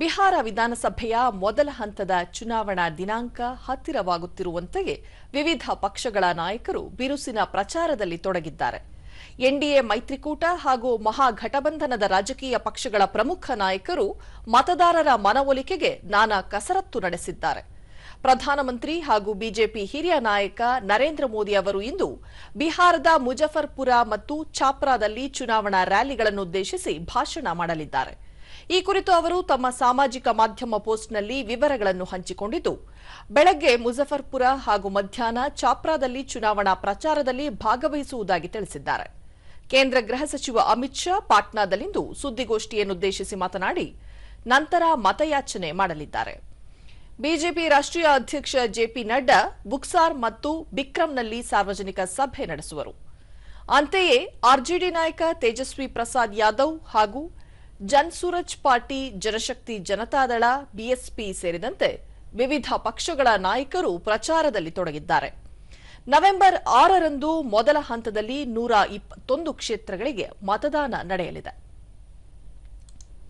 ಬಿಹಾರ ವಿಧಾನಸಭೆಯ ಮೊದಲ ಹಂತದ ಚುನಾವಣಾ ದಿನಾಂಕ ಹತ್ತಿರವಾಗುತ್ತಿರುವಂತೆಯೇ ವಿವಿಧ ಪಕ್ಷಗಳ ನಾಯಕರು ಬಿರುಸಿನ ಪ್ರಚಾರದಲ್ಲಿ ತೊಡಗಿದ್ದಾರೆ. ಎನ್ಡಿಎ ಮೈತ್ರಿಕೂಟ ಹಾಗೂ ಮಹಾಘಟಬಂಧನದ ರಾಜಕೀಯ ಪಕ್ಷಗಳ ಪ್ರಮುಖ ನಾಯಕರು ಮತದಾರರ ಮನವೊಲಿಕೆಗೆ ನಾನಾ ಕಸರತ್ತು ನಡೆಸಿದ್ದಾರೆ. ಪ್ರಧಾನಮಂತ್ರಿ ಹಾಗೂ ಬಿಜೆಪಿ ಹಿರಿಯ ನಾಯಕ ನರೇಂದ್ರ ಮೋದಿ ಅವರು ಇಂದು ಬಿಹಾರದ ಮುಜಫರ್ಪುರ ಮತ್ತು ಛಾಪ್ರಾದಲ್ಲಿ ಚುನಾವಣಾ ರ್ಯಾಲಿಗಳನ್ನುದ್ದೇಶಿಸಿ ಭಾಷಣ ಮಾಡಲಿದ್ದಾರೆ. ಈ ಕುರಿತು ಅವರು ತಮ್ಮ ಸಾಮಾಜಿಕ ಮಾಧ್ಯಮ ಪೋಸ್ಟ್ನಲ್ಲಿ ವಿವರಗಳನ್ನು ಹಂಚಿಕೊಂಡಿದ್ದು, ಬೆಳಗ್ಗೆ ಮುಜಫರ್ಪುರ ಹಾಗೂ ಮಧ್ಯಾಹ್ನ ಚಾಪ್ರಾದಲ್ಲಿ ಚುನಾವಣಾ ಪ್ರಚಾರದಲ್ಲಿ ಭಾಗವಹಿಸುವುದಾಗಿ ತಿಳಿಸಿದ್ದಾರೆ. ಕೇಂದ್ರ ಗೃಹ ಸಚಿವ ಅಮಿತ್ ಶಾ ಪಾಟ್ನಾದಲ್ಲಿಂದು ಸುದ್ದಿಗೋಷ್ಠಿಯನ್ನುದ್ದೇಶಿಸಿ ಮಾತನಾಡಿ, ನಂತರ ಮತಯಾಚನೆ ಮಾಡಲಿದ್ದಾರೆ. ಬಿಜೆಪಿ ರಾಷ್ಟ್ರೀಯ ಅಧ್ಯಕ್ಷ ಜೆಪಿ ನಡ್ಡಾ, ಬುಕ್ಸಾರ್ ಮತ್ತು ಬಿಕ್ರಮ್ನಲ್ಲಿ ಸಾರ್ವಜನಿಕ ಸಭೆ ನಡೆಸುವರು. ಅಂತೆಯೇ ಆರ್ಜೆಡಿ ನಾಯಕ ತೇಜಸ್ವಿ ಪ್ರಸಾದ್ ಯಾದವ್ ಹಾಗೂ ಜನ್ಸೂರಜ್ ಪಾರ್ಟಿ, ಜನಶಕ್ತಿ ಜನತಾದಳ ಬಿಎಸ್ಪಿ ಸೇರಿದಂತೆ ವಿವಿಧ ಪಕ್ಷಗಳ ನಾಯಕರು ಪ್ರಚಾರದಲ್ಲಿ ತೊಡಗಿದ್ದಾರೆ. ನವೆಂಬರ್ ಆರರಂದು ಮೊದಲ ಹಂತದಲ್ಲಿ ನೂರ ಇಪ್ಪತ್ತೊಂದು ಕ್ಷೇತ್ರಗಳಿಗೆ ಮತದಾನ ನಡೆಯಲಿದೆ.